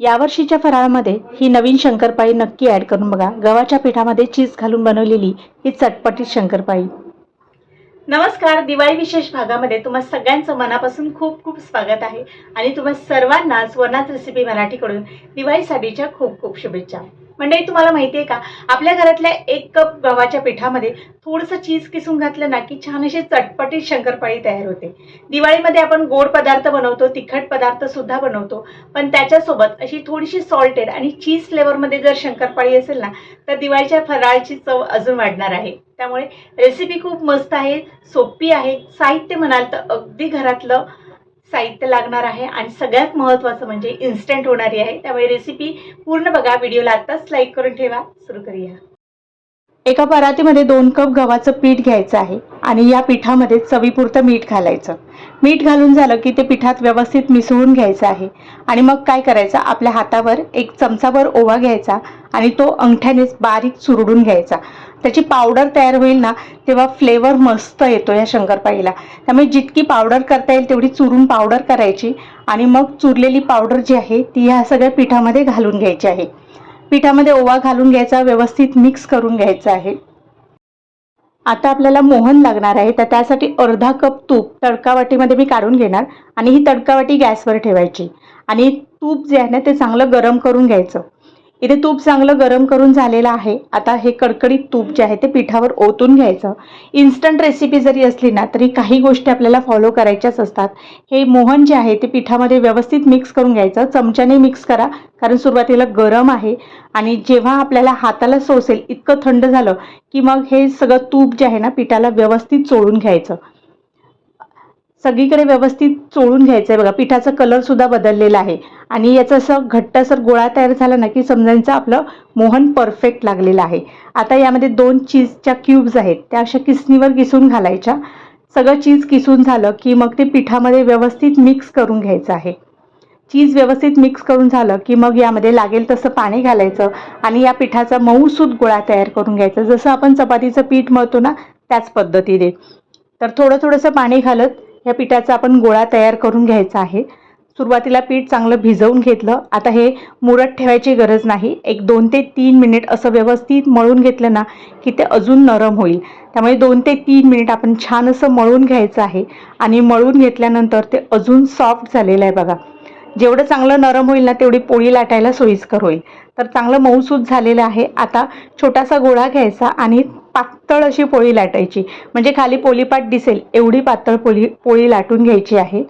यावर्षीच्या फराळामध्ये ही नवीन शंकरपाळी नक्की ॲड करून बघा. गव्हाच्या पिठामध्ये चीज घालून बनवलेली ही चटपटीत शंकरपाळी. नमस्कार. दिवाळी विशेष भागामध्ये तुम्हा सगळ्यांचं मनापासून खूप खूप स्वागत आहे. आणि तुम्हा सर्वांना स्वर्णात रेसिपी मराठीकडून दिवाळीसाठीच्या खूप खूप शुभेच्छा. मंडळी तुम्हाला माहिती आहे का? आपल्या घरातल्या एक कप गव्हाच्या पिठामध्ये थोडंसं चीज किसून घातलं ना की छान अशी चटपटीत शंकरपाळी तयार होते. दिवाळीमध्ये आपण गोड पदार्थ बनवतो तिखट पदार्थ सुद्धा बनवतो पण त्याच्यासोबत अशी थोडीशी सॉल्टेड आणि चीज फ्लेवरमध्ये जर शंकरपाळी असेल ना तर दिवाळीच्या फराळची चव अजून वाढणार आहे. त्यामुळे रेसिपी खूप मस्त आहे सोपी आहे. साहित्य म्हणाल तर अगदी घरातलं साहित्य लागणार आहे आणि सगळ्यात महत्त्वाचं म्हणजे इन्स्टंट होणारी आहे. त्यामुळे रेसिपी पूर्ण बघा व्हिडिओला आत्ताच लाईक करून ठेवा. सुरू करूया. एका परातीमध्ये दोन कप गव्हाचं पीठ घ्यायचं आहे आणि या पिठामध्ये चवीपुरतं मीठ घालायचं. मीठ घालून झालं की ते पिठात व्यवस्थित मिसळून घ्यायचं आहे. आणि मग काय करायचं? आपल्या हातावर एक चमचाभर ओवा घ्यायचा आणि तो अंगठ्यानेच बारीक चुरडून घ्यायचा. त्याची पावडर तयार होईल ना तेव्हा फ्लेवर मस्त येतो या शंकरपाळीला. त्यामुळे जितकी पावडर करता येईल तेवढी चुरून पावडर करायची आणि मग चुरलेली पावडर जी आहे ती ह्या सगळ्या पिठामध्ये घालून घ्यायची आहे. पिठामध्ये ओवा घालून घ्यायचा व्यवस्थित मिक्स करून घ्यायचं आहे. आता आपल्याला मोहन लागणार आहे तर त्यासाठी अर्धा कप तूप तडकावाटीमध्ये मी काढून घेणार आणि ही तडकावाटी गॅसवर ठेवायची. आणि तूप जे आहे ना ते चांगलं गरम करून घ्यायचं. इथे तूप चांगलं गरम करून झालेलं आहे. आता हे कडकडीत तूप जे आहे ते पिठावर ओतून घ्यायचं. इन्स्टंट रेसिपी जरी असली ना तरी काही गोष्टी आपल्याला फॉलो करायच्याच असतात. हे मोहन जे आहे ते पिठामध्ये व्यवस्थित मिक्स करून घ्यायचं. चमच्याने मिक्स करा कारण सुरुवातीला गरम आहे. आणि जेव्हा आपल्याला हाताला सोसेल इतकं थंड झालं की मग हे सगळं तूप जे आहे ना पिठाला व्यवस्थित चोळून घ्यायचं. सगळीकडे व्यवस्थित चोळून घ्यायचं आहे बघा. पिठाचा कलर सुद्धा बदललेला आहे. आणि याचं असं घट्टसर गोळा तयार झाला ना की समजायचं आपलं मोहन परफेक्ट लागलेलं आहे. आता यामध्ये दोन चीजच्या क्यूब्स आहेत. त्या अशा किसणीवर किसून घालायच्या. सगळं चीज किसून झालं की मग ते पिठामध्ये व्यवस्थित मिक्स करून घ्यायचं आहे. चीज व्यवस्थित मिक्स करून झालं की मग यामध्ये लागेल तसं पाणी घालायचं आणि या पिठाचा मऊसूद गोळा तयार करून घ्यायचा. जसं आपण चपातीचं पीठ मळतो ना त्याच पद्धतीने. तर थोडं थोडंसं पाणी घालत या पिठाचा आपण गोळा तयार करून घ्यायचा आहे. सुरुवातीला पीठ चांगलं भिजवून घेतलं. आता हे मुरत ठेवायची गरज नाही. एक दोन ते तीन मिनिट असं व्यवस्थित मळून घेतलं ना की ते अजून नरम होईल. त्यामुळे दोन ते तीन मिनिट आपण छान असं मळून घ्यायचं आहे. आणि मळून घेतल्यानंतर ते अजून सॉफ्ट झालेलं आहे बघा. जेवढं चांगलं नरम होईल ना तेवढी पोळी लाटायला सोयीस्कर होईल. तर चांगलं मऊसूद झालेलं आहे. आता छोटासा गोळा घ्यायचा आणि पातळ अशी पोळी लाटायची. म्हणजे खाली पोळीपाट दिसेल एवढी पातळ पोळी पोळी लाटून घ्यायची आहे.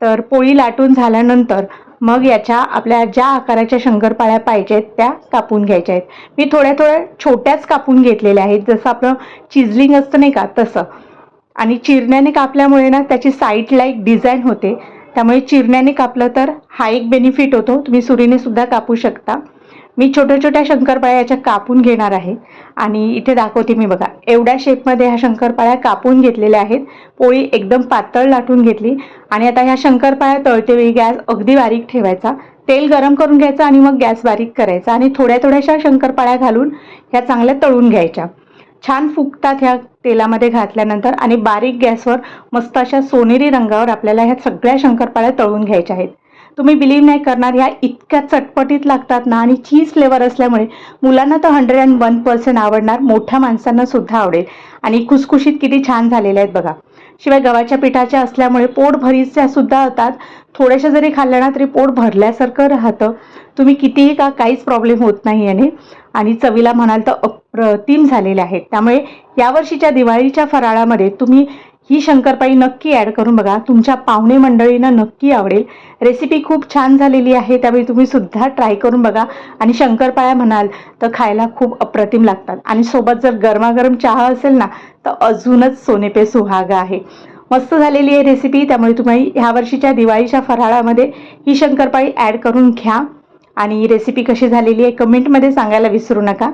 तर पोळी लाटून झाल्यानंतर मग याच्या आपल्या ज्या आकाराच्या शंकरपाळ्या पाहिजेत त्या कापून घ्यायच्या आहेत. मी थोड्या थोड्या छोट्याच कापून घेतलेल्या आहेत जसं आपलं चिजलिंग असतं नाही का तसं. आणि चिरण्याने कापल्यामुळे ना त्याची साईडला एक डिझाईन होते. त्यामुळे चिरण्याने कापलं तर हा एक बेनिफिट होतो. तुम्ही सुरीने सुद्धा कापू शकता. मी छोट्या छोट्या शंकरपाळ्या याच्या कापून घेणार आहे. आणि इथे दाखवते मी बघा. एवढ्या शेपमध्ये ह्या शंकरपाळ्या कापून घेतलेल्या आहेत. पोळी एकदम पातळ लाटून घेतली. आणि आता ह्या शंकरपाळ्या तळतेवेळी गॅस अगदी बारीक ठेवायचा. तेल गरम करून घ्यायचं आणि मग गॅस बारीक करायचा. आणि थोड्या थोड्याशा शंकरपाळ्या घालून ह्या चांगल्या तळून घ्यायच्या. छान फुगतात ह्या तेलामध्ये घातल्यानंतर आणि बारीक गॅसवर मस्त अशा सोनेरी रंगावर आपल्याला ह्या सगळ्या शंकरपाळ्या तळून घ्यायच्या आहेत. तुम्ही बिलीव्ह नाही करणार ह्या इतक्या चटपटीत लागतात ना आणि चीज फ्लेवर असल्यामुळे मुलांना तर हंड्रेड अँड वन पर्सेंट आवडणार मोठ्या माणसांना सुद्धा आवडेल. आणि खुसखुशीत किती छान झालेल्या आहेत बघा. शिवाय गव्हाच्या पिठाच्या असल्यामुळे पोट भरीच्या सुद्धा होतात. थोड्याशा जरी खाल्ल्या ना तरी पोट भरल्यासारखं राहतं. तुम्ही कितीही का काहीच प्रॉब्लेम होत नाही याने. आणि चवीला म्हणाल तर अप्रतिम झालेले आहेत. त्यामुळे यावर्षीच्या दिवाळीच्या फराळामध्ये तुम्ही ही शंकरपाळी नक्की ॲड करून बघा. तुमच्या पाहुणे मंडळींना नक्की आवडेल. रेसिपी खूप छान झालेली आहे त्यावेळी तुम्ही सुद्धा ट्राय करून बघा. आणि शंकरपाळ्या म्हणाल तर खायला खूप अप्रतिम लागतात. आणि सोबत जर गरमागरम चहा असेल ना तर अजूनच सोनेपे सुहागा आहे. मस्त झालेली आहे रेसिपी त्यामुळे तुम्ही ह्या वर्षीच्या दिवाळीच्या फराळामध्ये ही शंकरपाळी ॲड करून घ्या. आणि रेसिपी कशी झालेली आहे कमेंटमध्ये सांगायला विसरू नका.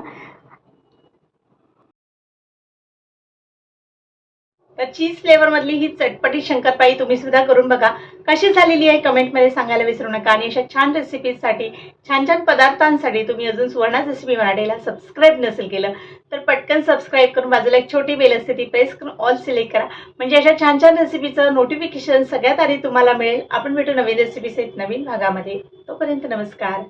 तर चीज फ्लेवरमधली ही चटपटी शंकरपाई तुम्ही सुद्धा करून बघा. कशी झालेली आहे कमेंटमध्ये सांगायला विसरू नका आणि अशा छान रेसिपीजसाठी छान छान पदार्थांसाठी तुम्ही अजून सुवर्णा रेसिपी मराठीला सबस्क्राईब नसेल केलं तर पटकन सबस्क्राईब करून बाजूला एक छोटी बेल असते ती प्रेस करून ऑल सिलेक्ट करा. म्हणजे अशा छान छान रेसिपीचं नोटिफिकेशन सगळ्यात आधी तुम्हाला मिळेल. आपण भेटू नवीन रेसिपी नवीन भागामध्ये. तोपर्यंत नमस्कार.